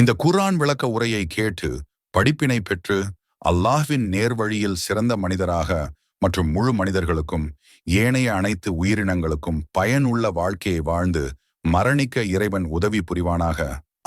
இந்த குர்ஆன் விளக்க உரையை கேட்டு படிப்பினை பெற்று அல்லாஹ்வின் நேர்வழியில் சிறந்த மனிதராக மற்றும் முழு மனிதர்களுக்கும் ஏனைய அனைத்து உயிரினங்களுக்கும் பயனுள்ள வாழ்க்கையை வாழ்ந்து மரணிக்க இறைவன் உதவி புரிவானாக.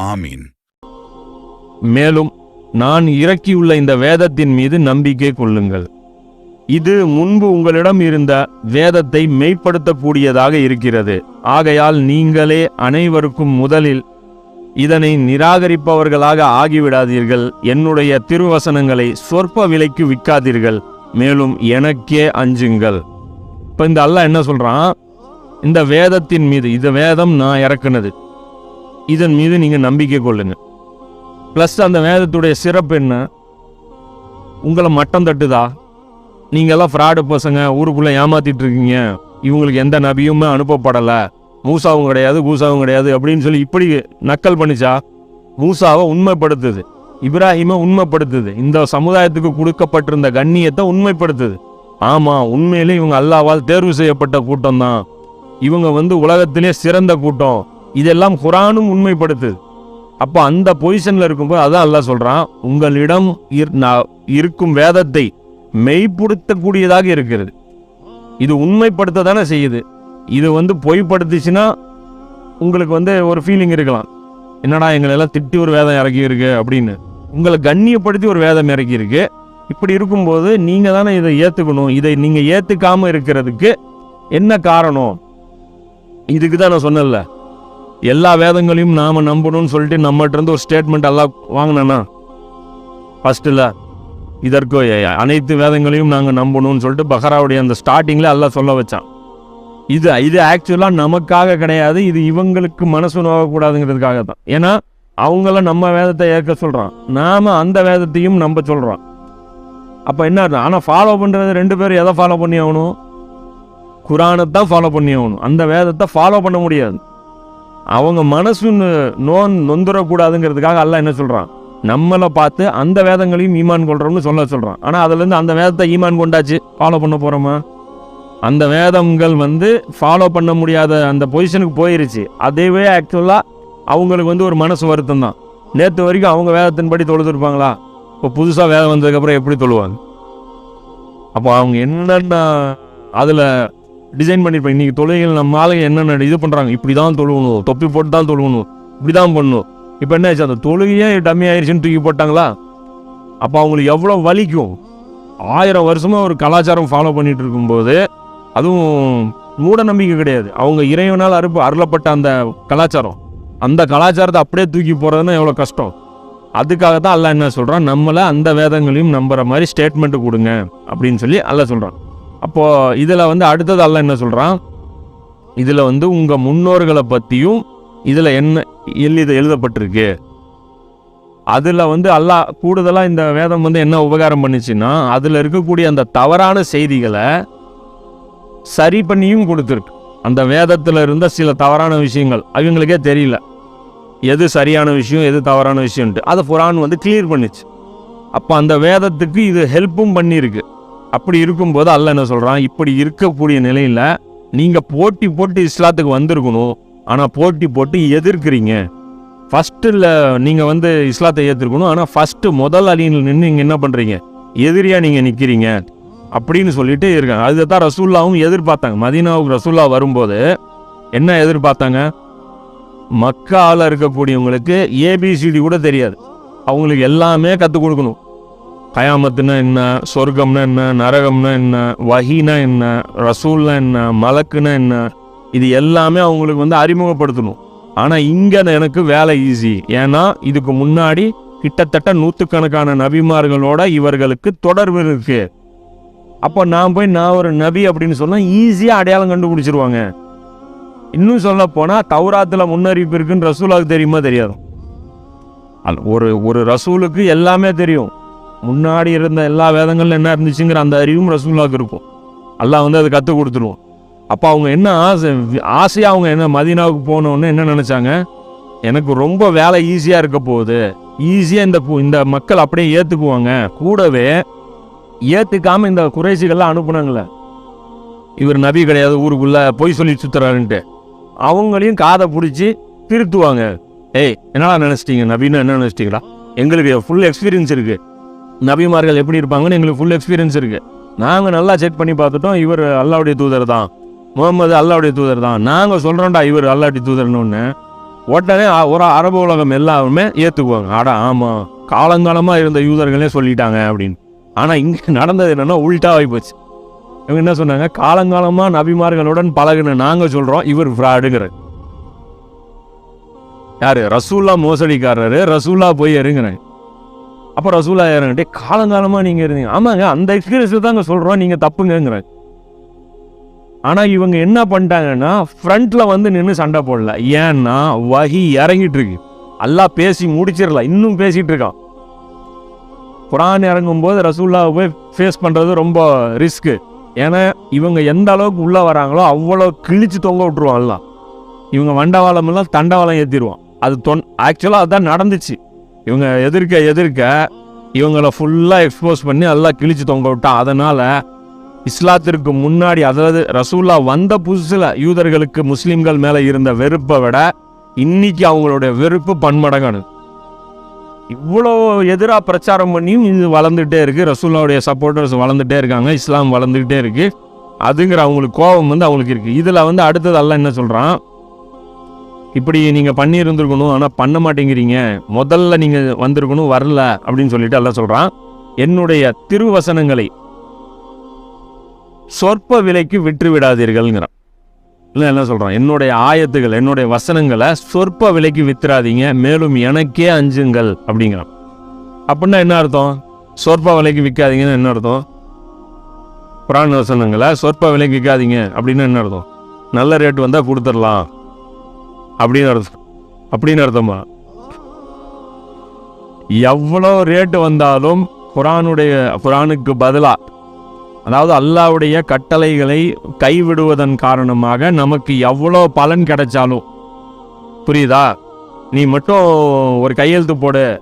ஆமீன். மேலும் நான் இறக்கியுள்ள இந்த வேதத்தின் மீது நம்பிக்கை கொள்ளுங்கள். இது முன்பு உங்களிடம் இருந்த வேதத்தை மெய்ப்படுத்தக்கூடியதாக இருக்கிறது. ஆகையால் நீங்களே அனைவருக்கும் முதலில் இதனை நிராகரிப்பவர்களாக ஆகிவிடாதீர்கள். என்னுடைய திருவசனங்களை சொற்ப விலைக்கு விற்காதீர்கள். மேலும் எனக்கே அஞ்சுங்கள். இப்போ இந்த அல்ல என்ன சொல்கிறான் இந்த வேதத்தின் மீது இந்த வேதம் நான் இறக்குனது. இதன் மீது நீங்கள் நம்பிக்கை கொள்ளுங்க. ப்ளஸ் அந்த வேதத்துடைய சிறப்பு என்ன? உங்களை மட்டம் தட்டுதா? நீங்கள்லாம் ஃப்ராடு பசங்க ஊருக்குள்ளே ஏமாத்திட்டு இருக்கீங்க. இவங்களுக்கு எந்த நபியுமே அனுப்பப்படலை. மூசாவும் கிடையாது கூசாவும் கிடையாது அப்படின்னு சொல்லி இப்படி நக்கல் பண்ணிச்சா? மூசாவை உண்மைப்படுத்துது. இப்ராஹிமை உண்மைப்படுத்துது. இந்த சமுதாயத்துக்கு கொடுக்கப்பட்டிருந்த கண்ணியத்தை உண்மைப்படுத்துது. ஆமாம் உண்மையிலே இவங்க அல்லாவால் தேர்வு செய்யப்பட்ட கூட்டம் தான் இவங்க வந்து உலகத்திலே சிறந்த கூட்டம். இதெல்லாம் குரானும் உண்மைப்படுத்துது. அப்போ அந்த பொசிஷனில் இருக்கும்போது அதான் அல்லாஹ் சொல்கிறான் உங்களிடம் இர்- இருக்கும் வேதத்தை மெய்ப்படுத்தக்கூடியதாக இருக்கிறது. இது உண்மைப்படுத்த தானே செய்யுது. இதை வந்து பொய்ப்படுத்துச்சுன்னா உங்களுக்கு வந்து ஒரு ஃபீலிங் இருக்கலாம். என்னடா எங்களெல்லாம் திட்டி ஒரு வேதம் இறக்கியிருக்கு அப்படின்னு. உங்களை கண்ணியப்படுத்தி ஒரு வேதம் இறக்கியிருக்கு. இப்படி இருக்கும்போது நீங்கள் தானே இதை ஏற்றுக்கணும் இதை நீங்கள் ஏற்றுக்காமல் இருக்கிறதுக்கு என்ன காரணம்? இதுக்கு தான் நான் சொன்னேன்ல. எல்லா வேதங்களையும் நாம் நம்பணும்னு சொல்லிட்டு நம்மகிட்ட இருந்து ஒரு ஸ்டேட்மெண்ட் எல்லாம் வாங்கினேன்னா ஃபஸ்ட்டில் இதற்கு அனைத்து வேதங்களையும் நாங்கள் நம்பணும்னு சொல்லிட்டு பஹராவுடைய அந்த ஸ்டார்டிங்கில் எல்லாம் சொல்ல வச்சான். இது இது ஆக்சுவலாக நமக்காக கிடையாது. இது இவங்களுக்கு மனசு நோகக்கூடாதுங்கிறதுக்காக தான் ஏன்னா அவங்கள நம்ம வேதத்தை ஏற்க சொல்கிறான் நாம் அந்த வேதத்தையும் நம்ப சொல்கிறோம் அப்போ என்ன ஆனால் ஃபாலோ பண்ணுறது ரெண்டு பேரும் எதை ஃபாலோ பண்ணி ஆகணும்? குரானை தான் ஃபாலோ பண்ணி ஆகணும். அந்த வேதத்தை ஃபாலோ பண்ண முடியாது. அவங்க மனசு நோன் நொந்துடக்கூடாதுங்கிறதுக்காக எல்லாம் என்ன சொல்கிறான் நம்மளை பார்த்து அந்த வேதங்களையும் ஈமான் கொள்கிறோம்னு சொல்ல சொல்கிறான் ஆனால் அதுலேருந்து அந்த வேதத்தை ஈமான் கொண்டாச்சு ஃபாலோ பண்ண போகிறோமா அந்த வேதங்கள் வந்து ஃபாலோ பண்ண முடியாத அந்த பொசிஷனுக்கு போயிருச்சு. அதுவே ஆக்சுவலாக அவங்களுக்கு வந்து ஒரு மனசு வருத்தம் தான் நேற்று வரைக்கும் அவங்க வேதத்தின்படி தொழுதுருப்பாங்களா? இப்போ புதுசாக வேதம் வந்ததுக்கப்புறம் எப்படி தொழுவாங்க? அப்போ அவங்க என்னென்ன அதில் டிசைன் பண்ணியிருப்பாங்க இன்றைக்கி தொழுகைகள் நம்ம ஆளுங்க என்னென்ன இது பண்ணுறாங்க இப்படி தான் தொழுவணும் தொப்பி போட்டு தான் தொழுவணும் இப்படி தான் பண்ணணும். இப்போ என்ன ஆச்சு? அந்த தொழுகையே டம்மி ஆயிடுச்சுன்னு தூக்கி போட்டாங்களா? அப்போ அவங்களுக்கு எவ்வளோ வலிக்கும்? ஆயிரம் வருஷமாக ஒரு கலாச்சாரம் ஃபாலோ பண்ணிகிட்டு இருக்கும்போது அதுவும் மூட நம்பிக்கை கிடையாது. அவங்க இறைவனால் அருப்பு அருளப்பட்ட அந்த கலாச்சாரம். அந்த கலாச்சாரத்தை அப்படியே தூக்கி போகிறதுன்னா எவ்வளோ கஷ்டம்? அதுக்காக தான் அல்லா என்ன சொல்கிறான் நம்மளை அந்த வேதங்களையும் நம்புகிற மாதிரி ஸ்டேட்மெண்ட்டு கொடுங்க அப்படின்னு சொல்லி அல்ல சொல்கிறான் அப்போது இதில் வந்து அடுத்தது அல்ல என்ன சொல்கிறான் இதில் வந்து உங்கள் முன்னோர்களை பற்றியும் இதில் என்ன எழுத எழுதப்பட்டிருக்கு. அதில் வந்து அல்லாஹ் கூடுதலாக இந்த வேதம் வந்து என்ன உபகாரம் பண்ணுச்சுன்னா அதில் இருக்கக்கூடிய அந்த தவறான செய்திகளை சரி பண்ணியும் கொடுத்துருக்கு. அந்த வேதத்தில் இருந்த சில தவறான விஷயங்கள் அவங்களுக்கே தெரியல. எது சரியான விஷயம் எது தவறான விஷயம்ட்டு அதை குரான் வந்து கிளியர் பண்ணுச்சு. அப்போ அந்த வேதத்துக்கு இது ஹெல்ப்பும் பண்ணியிருக்கு. அப்படி இருக்கும்போது அல்ல என்ன சொல்கிறான் இப்படி இருக்கக்கூடிய நிலையில் நீங்கள் போட்டி போட்டு இஸ்லாத்துக்கு வந்திருக்கணும். ஆனால் போட்டி போட்டு எதிர்க்கிறீங்க. ஃபஸ்ட்டில் நீங்கள் வந்து இஸ்லாத்தை ஏற்றுருக்கணும் ஆனால் ஃபஸ்ட்டு முதல் அணியில் நின்று நீங்கள் என்ன பண்ணுறீங்க எதிரியாக நீங்கள் நிற்கிறீங்க அப்படின்னு சொல்லிட்டு இருக்காங்க. அதை தான் ரசூல்லாவும் எதிர்பார்த்தாங்க. மதீனாவுக்கு ரசூல்லா வரும்போது என்ன எதிர்பார்த்தாங்க? மக்காவில் இருக்கக்கூடியவங்களுக்கு ஏபிசிடி கூட தெரியாது. அவங்களுக்கு எல்லாமே கற்றுக் கொடுக்கணும். கயாமத்துனா என்ன? சொர்க்கம்னா என்ன? நரகம்னா என்ன? வஹீனா என்ன? ரசூல்னா என்ன? மலக்குனா என்ன? இது எல்லாமே அவங்களுக்கு வந்து அறிமுகப்படுத்தணும். ஆனால் இங்கே எனக்கு வேலை ஈஸி ஏன்னா இதுக்கு முன்னாடி கிட்டத்தட்ட நூற்றுக்கணக்கான நபிமார்களோட இவர்களுக்கு தொடர்பு இருக்குது அப்போ நான் போய் நான் ஒரு நபி அப்படின்னு சொன்னால் ஈஸியாக அடையாளம் கண்டுபிடிச்சிருவாங்க. இன்னும் சொல்ல போனால் தௌராத்தில் முன்னறிவிப்பு இருக்குன்னு ரசூலாவுக்கு தெரியுமா தெரியாது? ஒரு ஒரு ரசூலுக்கு எல்லாமே தெரியும். முன்னாடி இருந்த எல்லா வேதங்களும் என்ன இருந்துச்சுங்கிற அந்த அறிவும் ரசூலாவுக்கு இருக்கும். அல்லாஹ் வந்து அதை கற்றுக் கொடுத்துருவோம் அப்போ அவங்க என்ன ஆசை ஆசையாக அவங்க என்ன மதீனாவுக்கு போனோன்னு என்ன நினச்சாங்க? எனக்கு ரொம்ப வேலை ஈஸியாக இருக்க போகுது. ஈஸியாக இந்த இந்த மக்கள் அப்படியே ஏற்றுக்குவாங்க கூடவே ஏற்றுக்காமல் இந்த குறைசிகள்லாம் அனுப்புனாங்களே இவர் நபி கிடையாது ஊருக்குள்ளே பொய் சொல்லி சுத்துறாருன்ட்டு. அவங்களையும் காதை பிடிச்சி திருத்துவாங்க. ஏய் என்னடா நினச்சிட்டீங்க? நபின்னு என்ன நினச்சிட்டீங்களா? எங்களுக்கு ஃபுல் எக்ஸ்பீரியன்ஸ் இருக்குது நபிமார்கள் எப்படி இருப்பாங்கன்னு எங்களுக்கு ஃபுல் எக்ஸ்பீரியன்ஸ் இருக்குது நாங்கள் நல்லா செக் பண்ணி பார்த்துட்டோம் இவர் அல்லாவுடைய தூதர் தான். முகமது அல்லாவுடைய தூதர் தான். நாங்கள் சொல்கிறோம்டா இவர் அல்லாவுடைய தூதர்னு. உடனே ஒரு அரபு உலகம் எல்லாருமே ஏற்றுக்குவாங்க ஆடா ஆமாம் காலங்காலமாக இருந்த யூதர்களே சொல்லிட்டாங்க அப்படின்னு. ஆனால் இங்கே நடந்தது என்னென்னா உள்டாவாகி போச்சு. இவங்க என்ன சொன்னாங்க? காலங்காலமாக நபிமார்களுடன் பழகுன நாங்கள் சொல்கிறோம் இவர் ஃப்ராடுங்கிற யார்? ரசூல்லா மோசடிக்காரரு ரசூல்லா போய் இறங்குறேன் அப்போ ரசூலா இறங்கிட்டே காலங்காலமாக நீங்கள் இருந்தீங்க. ஆமாங்க அந்த எக்ஸ்பீரியன்ஸில் தாங்க சொல்கிறோம் நீங்கள் தப்புங்கிறேன் ஆனால் இவங்க என்ன பண்ணிட்டாங்கன்னா ஃப்ரண்ட்டில் வந்து நின்று சண்டை போடல. ஏன்னா வகி இறங்கிட்டு இருக்கு. எல்லாம் பேசி முடிச்சிடல இன்னும் பேசிகிட்டு இருக்கான். குரான் இறங்கும்போது ரசூல்லாவை போய் ஃபேஸ் பண்ணுறது ரொம்ப ரிஸ்க்கு ஏன்னா இவங்க எந்த அளவுக்கு உள்ளே வராங்களோ அவ்வளோ கிழிச்சு தொங்க விட்டுருவான் இவங்க வண்டவாளம் எல்லாம் தண்டவாளம் ஏற்றிடுவான் அது தொன் ஆக்சுவலாக அதுதான் நடந்துச்சு. இவங்க எதிர்க்க எதிர்க்க இவங்களை ஃபுல்லாக எக்ஸ்போஸ் பண்ணி எல்லாம் கிழிச்சு தொங்க விட்டான் அதனால் இஸ்லாத்திற்கு முன்னாடி அதாவது ரசூல்லா வந்த புதுசில் யூதர்களுக்கு முஸ்லீம்கள் மேலே இருந்த வெறுப்பை விட இன்னைக்கு அவங்களுடைய வெறுப்பு பன்மடங்கானது. இவ்வளோ எதிராக பிரச்சாரம் பண்ணியும் இது வளர்ந்துகிட்டே இருக்குது ரசூல்லாவுடைய சப்போர்ட்டர்ஸ் வளர்ந்துகிட்டே இருக்காங்க. இஸ்லாம் வளர்ந்துக்கிட்டே இருக்குது அதுங்கிற அவங்களுக்கு கோபம் வந்து அவங்களுக்கு இருக்குது இதில் வந்து அடுத்தது எல்லாம் என்ன சொல்கிறான் இப்படி நீங்கள் பண்ணியிருந்துருக்கணும் ஆனால் பண்ண மாட்டேங்கிறீங்க. முதல்ல நீங்கள் வந்திருக்கணும் வரல அப்படின்னு சொல்லிட்டு எல்லாம் சொல்கிறான் என்னுடைய திருவசனங்களை சொற்ப விலைக்கு விற்று விடாதீர்கள்ங்கிறான் இல்லை என்ன சொல்கிறான் என்னுடைய ஆயத்துகள் என்னுடைய வசனங்களை சொற்ப விலைக்கு வித்துறாதீங்க மேலும் எனக்கே அஞ்சுங்கள் அப்படிங்கிறான். அப்படின்னா என்ன அர்த்தம்? சொற்ப விலைக்கு விற்காதீங்கன்னு என்ன அர்த்தம்? குரான் வசனங்களை சொற்ப விலைக்கு விற்காதீங்க அப்படின்னு என்ன அர்த்தம்? நல்ல ரேட் வந்தால் கொடுத்துடலாம் அப்படின்னு அர்த்தம். அப்படின்னு அர்த்தமா? எவ்வளோ ரேட்டு வந்தாலும் குரானுடைய குரானுக்கு பதிலாக அதாவது அல்லாவுடைய கட்டளைகளை கைவிடுவதன் காரணமாக நமக்கு எவ்வளோ பலன் கிடைச்சாலும். புரியுதா? நீ மட்டும் ஒரு கையெழுத்து போடு.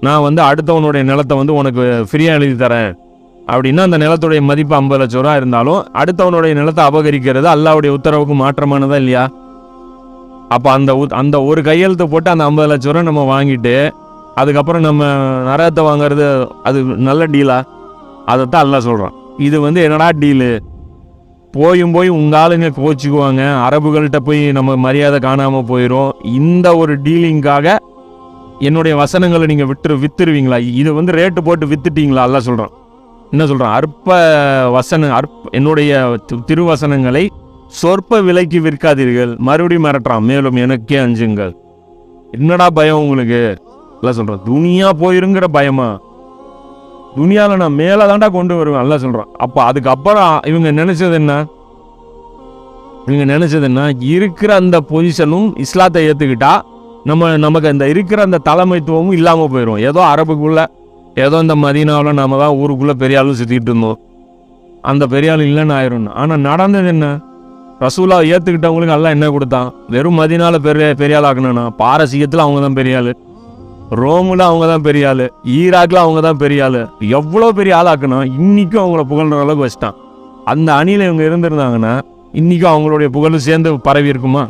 நான் வந்து அடுத்தவனுடைய நிலத்தை வந்து உனக்கு ஃப்ரீயாக எழுதி தரேன். அப்படின்னா அந்த நிலத்துடைய மதிப்பு ஐம்பது லட்ச ரூபா இருந்தாலும் அடுத்தவனுடைய நிலத்தை அபகரிக்கிறது அல்லாவுடைய உத்தரவுக்கு மாற்றமானதா இல்லையா? அப்போ அந்த உத்- அந்த ஒரு கையெழுத்து போட்டு அந்த ஐம்பது லட்ச ரூபா நம்ம வாங்கிட்டு அதுக்கப்புறம் நம்ம நரகத்தை வாங்குறது அது நல்ல டீலா அதைத்தான் அல்லா சொல்கிறான் இது வந்து என்னடா டீலு? போயும் போய் உங்கள் ஆளுங்க கோச்சிக்குவாங்க. அரபுகள்கிட்ட போய் நம்ம மரியாதை காணாமல் போயிடும் இந்த ஒரு டீலிங்காக என்னுடைய வசனங்களை நீங்கள் விட்டு வித்துருவீங்களா? இது வந்து ரேட்டு போட்டு வித்துட்டீங்களா? அல்ல சொல்கிறான் என்ன சொல்கிறான் அற்ப வசன அற்ப என்னுடைய திருவசனங்களை சொற்ப விலைக்கு விற்காதீர்கள். மறுபடியும் மிரட்டுறான். மேலும் எனக்கே அஞ்சுங்கள். என்னடா பயம் உங்களுக்கு? எல்லாம் சொல்கிறோம் துணியாக போயிருங்கிற பயமா? துனியாவில் நான் மேலே தாண்டா கொண்டு வருவேன் நல்லா சொல்கிறான் அப்போ அதுக்கப்புறம் இவங்க நினச்சது என்ன? இவங்க நினச்சது என்ன? இருக்கிற அந்த பொசிஷனும் இஸ்லாத்தை ஏற்றுக்கிட்டா நம்ம நமக்கு அந்த இருக்கிற அந்த தலைமைத்துவமும் இல்லாமல் போயிடும் ஏதோ அரபுக்குள்ளே ஏதோ இந்த மதீனாவில் நாம தான் ஊருக்குள்ளே பெரிய சுற்றிக்கிட்டு இருந்தோம். அந்த பெரிய ஆள் இல்லைன்னு ஆயிரும் ஆனால் நடந்தது என்ன? ரசூலா ஏற்றுக்கிட்டவங்களுக்கு எல்லாம் என்ன கொடுத்தான்? வெறும் மதினால பெரிய பெரிய ஆள் ஆக்கணும்னா பாரசீகத்தில் அவங்க தான் பெரிய ஆள். ரோமில் அவங்க தான் பெரிய ஆள் ஈராக்கில் அவங்க தான் பெரிய ஆள். எவ்வளோ பெரிய ஆளாக்கணும்? இன்றைக்கும் அவங்கள புகழ்ற அளவுக்கு வச்சிட்டான். அந்த அணியில் இவங்க இருந்திருந்தாங்கன்னா இன்றைக்கும் அவங்களுடைய புகழ் சேர்ந்து பரவி இருக்குமா?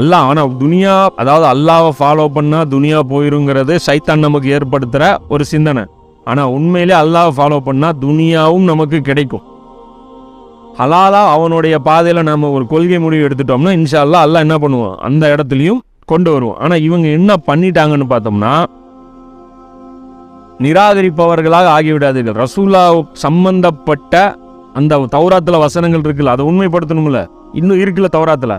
அல்லாஹ் ஆனால் துனியா அதாவது அல்லாவை ஃபாலோ பண்ணால் துனியா போயிருங்கிறது சைத்தான் நமக்கு ஏற்படுத்துகிற ஒரு சிந்தனை. ஆனால் உண்மையிலே அல்லாவை ஃபாலோ பண்ணால் துனியாவும் நமக்கு கிடைக்கும். ஹலாலாக அவனுடைய பாதையில் நம்ம ஒரு கொள்கை முடிவு எடுத்துட்டோம்னா இன்ஷா அல்லா அல்லா என்ன பண்ணுவோம் அந்த இடத்துலையும் கொண்டு வருவோம். ஆனால் இவங்க என்ன பண்ணிட்டாங்கன்னு பார்த்தோம்னா நிராகரிப்பவர்களாக ஆகிவிடாதீர்கள். ரசூலா சம்பந்தப்பட்ட அந்த தௌராத்தில் வசனங்கள் இருக்குல்ல அதை உண்மைப்படுத்தணும்ல. இன்னும் இருக்குல்ல தௌராத்தில்.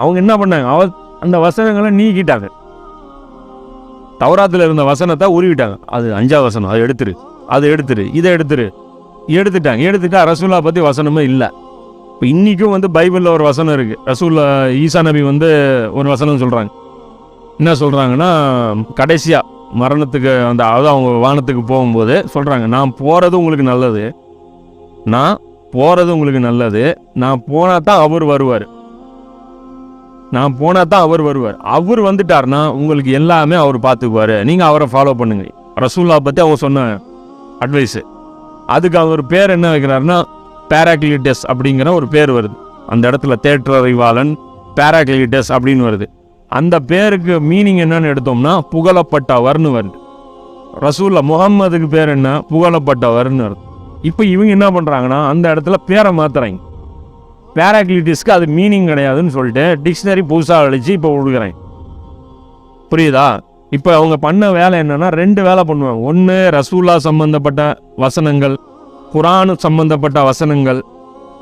அவங்க என்ன பண்ணாங்க? அவ அந்த வசனங்களை நீக்கிட்டாங்க. தௌராத்தில் இருந்த வசனத்தை உருவிட்டாங்க. அது அஞ்சாவது வசனம் அதை எடுத்துரு அதை எடுத்துரு இதை எடுத்துரு. எடுத்துட்டாங்க. எடுத்துட்டா ரசூல்லா பற்றி வசனமே இல்லை. இப்போ இன்றைக்கும் வந்து பைபிளில் ஒரு வசனம் இருக்குது ரசூல்லா ஈசா நபி வந்து ஒரு வசனம் சொல்கிறாங்க என்ன சொல்கிறாங்கன்னா கடைசியாக மரணத்துக்கு அந்த அதாவது அவங்க வானத்துக்கு போகும்போது சொல்கிறாங்க நான் போகிறது உங்களுக்கு நல்லது. நான் போகிறது உங்களுக்கு நல்லது. நான் போனால் தான் அவர் வருவார். நான் போனால் தான் அவர் வருவார். அவர் வந்துட்டார்னா உங்களுக்கு எல்லாமே அவர் பார்த்துக்குவார் நீங்கள் அவரை ஃபாலோ பண்ணுங்க. ரசூல்லா பற்றி அவங்க சொன்ன அட்வைஸு அதுக்கு அவர் பேர் என்ன வைக்கிறாருன்னா பேராக்லிட்டஸ் அப்படிங்கிற ஒரு பேர் வருது. அந்த இடத்துல தேற்றறிவாளன் பேராக்லிட்டஸ் அப்படின்னு வருது. அந்த பேருக்கு மீனிங் என்னன்னு எடுத்தோம்னா புகழப்பட்டவர்னு வருது. ரசூலில் முகம்மதுக்கு பேர் என்ன? புகழப்பட்டவர்னு அர்த்தம். இப்போ இவங்க என்ன பண்ணுறாங்கன்னா அந்த இடத்துல பேரை மாத்துறாங்க. பேராக்லிட்டிஸ்க்கு அது மீனிங் கிடையாதுன்னு சொல்லிட்டு டிக்ஷனரி புதுசாக அழிச்சு இப்போ கொடுக்குறேன் புரியுதா? இப்போ அவங்க பண்ண வேலை என்னன்னா ரெண்டு வேலை பண்ணுவாங்க. ஒன்று ரசூல்லா சம்மந்தப்பட்ட வசனங்கள் குரானு சம்மந்தப்பட்ட வசனங்கள்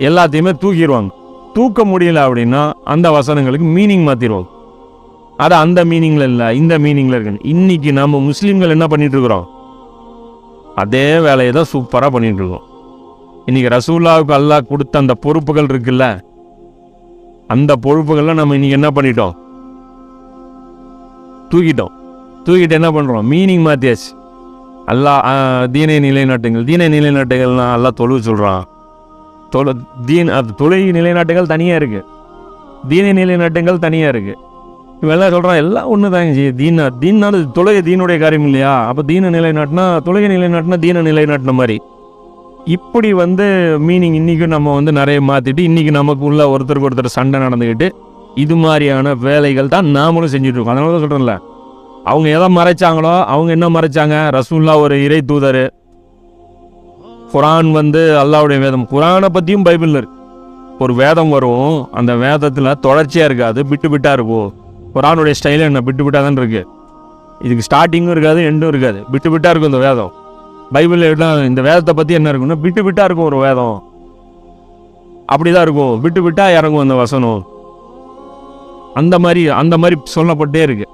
எல்லாத்தையுமே தூக்கிடுவாங்க. தூக்க முடியல அப்படின்னா அந்த வசனங்களுக்கு மீனிங் மாற்றிடுவாங்க அது அந்த மீனிங்கில் இல்லை இந்த மீனிங்கில் இருக்கு இன்னைக்கு நம்ம முஸ்லீம்கள் என்ன பண்ணிட்டு இருக்கிறோம்? அதே வேலையை தான் சூப்பராக பண்ணிட்டு இருக்கோம். இன்னைக்கு ரசூல்லாவுக்கு அல்லாஹ் கொடுத்த அந்த பொறுப்புகள் இருக்குல்ல அந்த பொறுப்புகள்லாம் நம்ம இன்னைக்கு என்ன பண்ணிட்டோம்? தூக்கிட்டோம். தூக்கிட்டு என்ன பண்ணுறோம் மீனிங் மாற்றியாச்சு அல்லா தீனை நிலைநாட்டுங்கள். தீனை நிலைநாட்டுகள்னா எல்லாம் தொழு சொல்கிறான் தொழு தீன் அது தொழில் நிலைநாட்டுகள் தனியாக இருக்குது தீனை நிலைநாட்டுகள் தனியாக இருக்குது இவெல்லாம் சொல்கிறான் எல்லாம் ஒன்று தாங்க ஜி. தீனா தீனால தொழுகை தீனுடைய காரியம் இல்லையா? அப்போ தீன நிலைநாட்டினா நிலை நாட்டினா தீன நிலைநாட்டின மாதிரி. இப்படி வந்து மீனிங் இன்றைக்கும் நம்ம வந்து நிறைய மாற்றிட்டு இன்றைக்கி நமக்கு உள்ள ஒருத்தருக்கு ஒருத்தர் சண்டை நடந்துக்கிட்டு இது மாதிரியான வேலைகள் தான் நாமளும் செஞ்சுட்டு இருக்கோம். அதனால தான் சொல்கிறேன்ல அவங்க எதை மறைச்சாங்களோ அவங்க என்ன மறைச்சாங்க? ரசூல்லா ஒரு இறை தூதர். குரான் வந்து அல்லாவுடைய வேதம். குரானை பற்றியும் பைபிளில் இருக்கு. ஒரு வேதம் வரும் அந்த வேதத்தில் தொடர்ச்சியாக இருக்காது விட்டு விட்டாக இருக்கும். குரானுடைய ஸ்டைல் என்ன? விட்டு பிட்டாக தான் இருக்கு. இதுக்கு ஸ்டார்டிங்கும் இருக்காது எண்டும் இருக்காது. விட்டு விட்டாக இருக்கும் இந்த வேதம். பைபிளில் எல்லாம் இந்த வேதத்தை பற்றி என்ன இருக்குன்னா விட்டு விட்டாக இருக்கும் ஒரு வேதம். அப்படி தான் இருக்கும். விட்டு விட்டா இறங்கும் அந்த வசனம். அந்த மாதிரி அந்த மாதிரி சொல்லப்பட்டே இருக்கு.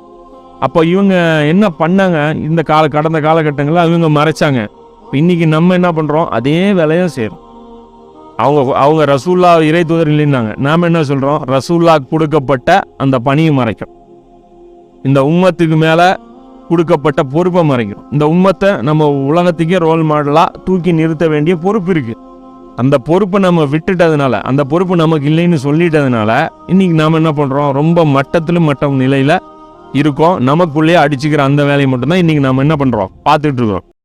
அப்போ இவங்க என்ன பண்ணாங்க? இந்த கால கடந்த காலகட்டங்களில் அவங்க மறைச்சாங்க. இப்ப இன்னைக்கு நம்ம என்ன பண்ணுறோம் அதே வேலையும் செய்கிறோம் அவங்க அவங்க ரசூல்லா இறை தூதர் இல்லைன்னாங்க. நாம் என்ன சொல்கிறோம் ரசூல்லா கொடுக்கப்பட்ட அந்த பணியை மறைக்கும். இந்த உம்மத்துக்கு மேலே கொடுக்கப்பட்ட பொறுப்பை மறைக்கும். இந்த உம்மத்தை நம்ம உலகத்துக்கே ரோல் மாடலாக தூக்கி நிறுத்த வேண்டிய பொறுப்பு இருக்குது அந்த பொறுப்பை நம்ம விட்டுட்டதுனால அந்த பொறுப்பு நமக்கு இல்லைன்னு சொல்லிட்டதுனால இன்னைக்கு நாம் என்ன பண்ணுறோம் ரொம்ப மட்டத்தில் மட்டம் நிலையில் இருக்கோம். நமக்குள்ளேயே அடிச்சுக்கிற அந்த வேலையை மட்டும்தான் இன்னைக்கு நம்ம என்ன பண்ணுறோம் பார்த்துட்டு இருக்கிறோம்